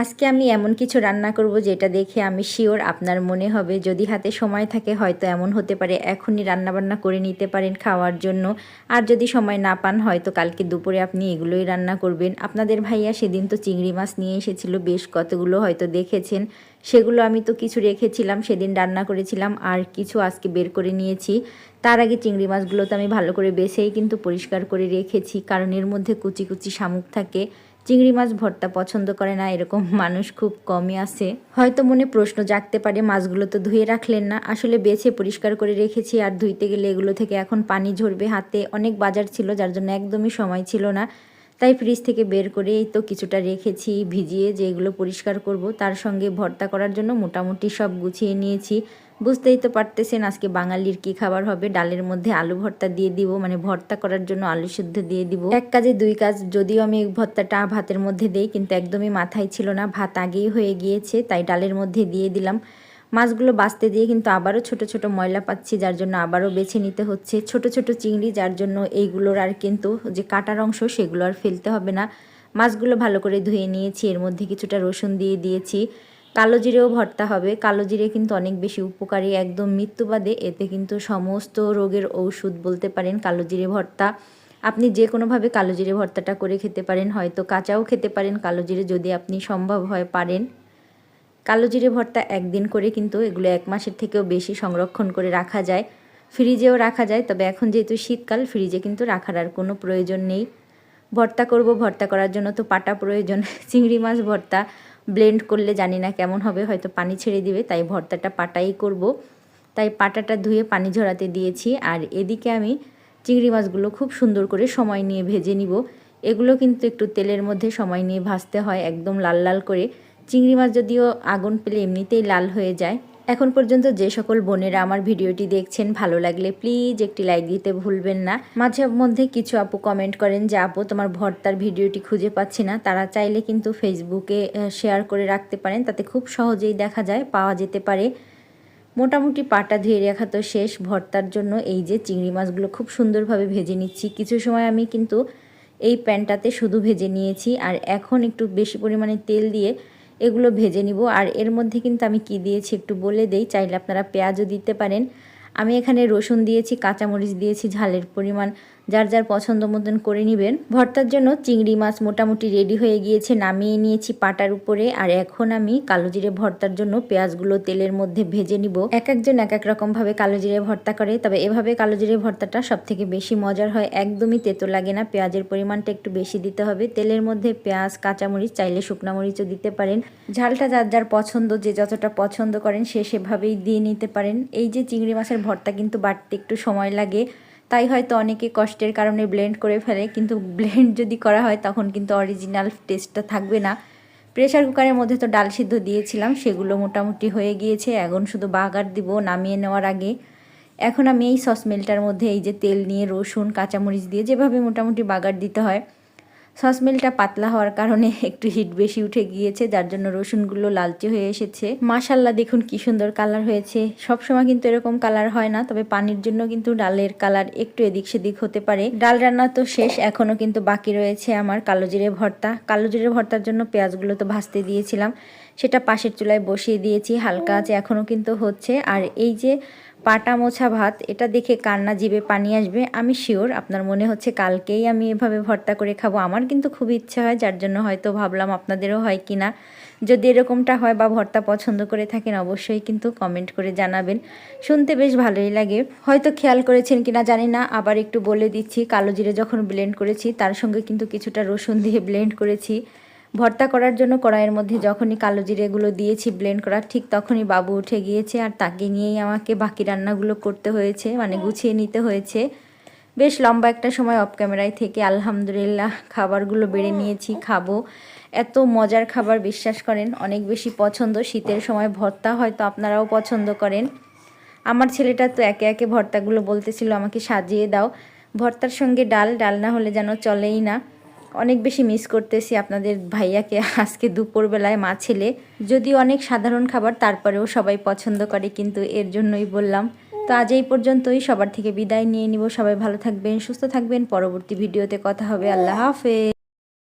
আজকে আমি এমন কিছু রান্না করব যেটা দেখে আমি শিওর আপনার মনে হবে। যদি হাতে সময় থাকে, হয়তো এমন হতে পারে। এখনই রান্নাবান্না করে নিতে পারেন খাওয়ার জন্য। আর যদি সময় না পান, হয়তো কালকে দুপুরে আপনি এগুলোই রান্না করবেন। আপনাদের ভাইয়া সেদিন তো চিংড়ি মাছ নিয়ে এসেছিল, বেশ কতগুলো হয়তো দেখেছেন। সেগুলো আমি তো কিছু রেখেছিলাম, সেদিন রান্না করেছিলাম আর কিছু আজকে বের করে নিয়েছি। তার আগে চিংড়ি মাছগুলো তো আমি ভালো করে বেছেই কিন্তু পরিষ্কার করে রেখেছি, কারণ এর মধ্যে কুচি কুচি শামুক থাকে। চিংড়ি মাছ ভর্তা পছন্দ করে না, এরকম মানুষ খুব কমই আছে। হয়তো মনে প্রশ্ন জাগতে পারে, মাছগুলো তো ধুয়ে রাখলেন না। আসলে বেছে পরিষ্কার করে রেখেছি আর ধুইতে গেলে এগুলো থেকে এখন পানি ঝরবে। হাতে অনেক বাজার ছিল, যার জন্য একদমই সময় ছিল না। তাই ফ্রিজ থেকে বের করে এই তো কিছুটা রেখেছি, ভিজিয়ে যে এগুলো পরিষ্কার করব, তার সঙ্গে ভর্তা করার জন্য মোটামুটি সব গুছিয়ে নিয়েছি। বুঝতেই তো পারতেছেন আজকে বাঙালির কি খাবার হবে। ডালের মধ্যে আলু ভর্তা দিয়ে দিব মানে ভর্তা করার জন্য আলু সিদ্ধ দিয়ে দিব। এক কাজে দুই কাজ, যদিও আমি ভর্তাটা ভাতের মধ্যে দেই, কিন্তু একদমই মাথায় ছিল না। ভাত আগেই হয়ে গিয়েছে, তাই ডালের মধ্যে দিয়ে দিলাম। মাছগুলো বাঁচতে দিয়ে কিন্তু আবারও ছোট ছোট ময়লা পাচ্ছি, যার জন্য আবারও বেছে নিতে হচ্ছে। ছোট ছোট চিংড়ি, যার জন্য এইগুলোর আর কিন্তু যে কাটার অংশ, সেগুলো আর ফেলতে হবে না। মাছগুলো ভালো করে ধুয়ে নিয়েছি, এর মধ্যে কিছুটা রসুন দিয়ে দিয়েছি। কালো জিরেও ভর্তা হবে। কালো জিরে কিন্তু অনেক বেশি উপকারী, একদম মৃত্যুবাদে। এতে কিন্তু সমস্ত রোগের ঔষধ বলতে পারেন কালো জিরে ভর্তা। আপনি যে কোনোভাবে কালো জিরে ভর্তাটা করে খেতে পারেন, হয়তো কাঁচাও খেতে পারেন কালো জিরে যদি আপনি সম্ভব হয় পারেন। কালো জিরে ভর্তা একদিন করে কিন্তু এগুলো এক মাসের থেকেও বেশি সংরক্ষণ করে রাখা যায়। ফ্রিজেও রাখা যায়, তবে এখন যেহেতু শীতকাল, ফ্রিজে কিন্তু রাখার আর কোনো প্রয়োজন নেই। ভর্তা করব, ভর্তা করার জন্য তো পাটা প্রয়োজন, চিংড়ি মাছ ভর্তা ব্লেন্ড করলে জানি না কেমন হবে, হয়তো পানি ছেড়ে দিবে, তাই ভর্তাটা পাটাই করব। তাই পাটাটা ধুয়ে পানি ঝরাতে দিয়েছি, আর এদিকে আমি চিংড়ি মাছগুলো খুব সুন্দর করে সময় নিয়ে ভেজে নিব। এগুলো কিন্তু একটু তেলের মধ্যে সময় নিয়ে ভাজতে হয়, একদম লাল লাল করে। চিংড়ি মাছ যদিও আগুন পেলে এমনিতেই লাল হয়ে যায়। এখন পর্যন্ত যে সকল বোনেরা আমার ভিডিওটি দেখছেন, ভালো লাগলে প্লিজ একটি লাইক দিতে ভুলবেন না। মাঝে মধ্যে কিছু আপু কমেন্ট করেন যে, আপু, তোমার ভর্তার ভিডিওটি খুঁজে পাচ্ছি না। তারা চাইলে কিন্তু ফেসবুকে শেয়ার করে রাখতে পারেন। তাতে খুব সহজেই দেখা যায়, পাওয়া যেতে পারে। মোটামুটি পাটা ধুয়ে রাখা তো শেষ। ভর্তার জন্য এই যে চিংড়ি মাছগুলো খুব সুন্দরভাবে ভেজে নিচ্ছি। কিছু সময় আমি কিন্তু এই প্যানটাতে শুধু ভেজে নিয়েছি। আর এখন একটু বেশি পরিমাণে তেল দিয়ে এগুলো ভেজে নিব। আর এর মধ্যে কিন্তু আমি কি দিয়েছি একটু বলে দেই। চাইলে আপনারা পেঁয়াজও দিতে পারেন। আমি এখানে রসুন দিয়েছি, কাঁচামরিচ দিয়েছি, ঝালের পরিমাণ যার যার পছন্দ মতন করে নেবেন। ভর্তার জন্য চিংড়ি মাছ মোটামুটি রেডি হয়ে গিয়েছে, নামিয়ে নিয়েছি পাটার উপরে। আর এখন আমি কালো জিরে ভর্তার জন্য পেঁয়াজগুলো তেলের মধ্যে ভেজে নিব। এক একজন এক এক রকমভাবে কালো জিরে ভর্তা করে, তবে এভাবে কালো জিরে ভর্তাটা সব থেকে বেশি মজার হয়। একদমই তেতো লাগে না, পেঁয়াজের পরিমাণটা একটু বেশি দিতে হবে। তেলের মধ্যে পেঁয়াজ, কাঁচামরিচ, চাইলে শুকনা মরিচও দিতে পারেন। ঝালটা যার যার পছন্দ, যে যতটা পছন্দ করেন সে সেভাবেই দিয়ে নিতে পারেন। এই যে চিংড়ি মাছের ভর্তা কিন্তু বাড়তে একটু সময় লাগে। তাই হয়তো অনেকে কষ্টের কারণে ব্লেন্ড করে ফেলে, কিন্তু ব্লেন্ড যদি করা হয় তখন কিন্তু অরিজিনাল টেস্টটা থাকবে না। প্রেশার কুকারের মধ্যে তো ডাল সিদ্ধ দিয়েছিলাম, সেগুলো মোটামুটি হয়ে গিয়েছে। এখন শুধু বাগার দিব নামিয়ে নেওয়ার আগে। এখন আমি এই সসমেলটার মধ্যে এই যে তেল নিয়ে রসুন, কাঁচামরিচ দিয়ে যেভাবে মোটামুটি বাগার দিতে হয় সসমিলটা পাতলা হওয়ার কারণে একটু হিট বেশি উঠে গিয়েছে, যার জন্য রসুনগুলো লালচে হয়ে এসেছে। মাশাল্লাহ দেখুন কি সুন্দর কালার হয়েছে। সব সময় কিন্তু এরকম কালার হয় না, তবে পানির জন্য কিন্তু ডালের কালার একটু এদিক সেদিক হতে পারে। ডাল রান্না তো শেষ এখনও কিন্তু বাকি রয়েছে আমার কালো জিরে ভর্তা। কালো জিরে ভর্তার জন্য পেঁয়াজগুলো তো ভাজতে দিয়েছিলাম। সেটা পাশের চুলায় বসিয়ে দিয়েছি, হালকা আছে, এখনও কিন্তু হচ্ছে। আর এই যে পাটা মোছা ভাত, এটা দেখে কান্না জিবে পানি আসবে। আমি শিওর আপনার মনে হচ্ছে কালকেই আমি এভাবে ভর্তা করে খাব। আমার কিন্তু খুব ইচ্ছা হয়, যার জন্য হয়তো ভাবলাম আপনাদেরও হয় কি না যদি এরকমটা হয় বা ভর্তা পছন্দ করে থাকেন, অবশ্যই কিন্তু কমেন্ট করে জানাবেন। শুনতে বেশ ভালোই লাগে। হয়তো খেয়াল করেছেন কিনা জানি না, আবার একটু বলে দিচ্ছি। কালো জিরে যখন ব্লেন্ড করেছি, তার সঙ্গে কিন্তু কিছুটা রসুন দিয়ে ব্লেন্ড করেছি। ভর্তা করার জন্য কড়াইয়ের মধ্যে যখনই কালো জিরেগুলো দিয়েছি ব্লেন্ড করার ঠিক তখনই বাবু উঠে গিয়েছে আর তাকে নিয়েই আমাকে বাকি রান্নাগুলো করতে হয়েছে মানে গুছিয়ে নিতে হয়েছে। বেশ লম্বা একটা সময় অফ ক্যামেরায় থেকে আলহামদুলিল্লাহ খাবারগুলো বেড়ে নিয়েছি খাব। এত মজার খাবার বিশ্বাস করেন অনেক বেশি পছন্দ। শীতের সময় ভর্তা হয়তো আপনারাও পছন্দ করেন। আমার ছেলেটা তো একে একে ভর্তাগুলো বলতেছিল আমাকে সাজিয়ে দাও। ভর্তার সঙ্গে ডাল ডাল না হলে যেন চলেই না। অনেক বেশি মিস করতেছি আপনাদের ভাইয়াকে আজকে দুপুরবেলায় মা ছেলে। যদি অনেক সাধারণ খাবার, তারপরেও সবাই পছন্দ করে, কিন্তু এর জন্যই বললাম। তো আজ এই পর্যন্তই, সবার থেকে বিদায় নিয়ে নিব। সবাই ভালো থাকবেন, সুস্থ থাকবেন। পরবর্তী ভিডিওতে কথা হবে। আল্লাহ হাফেজ।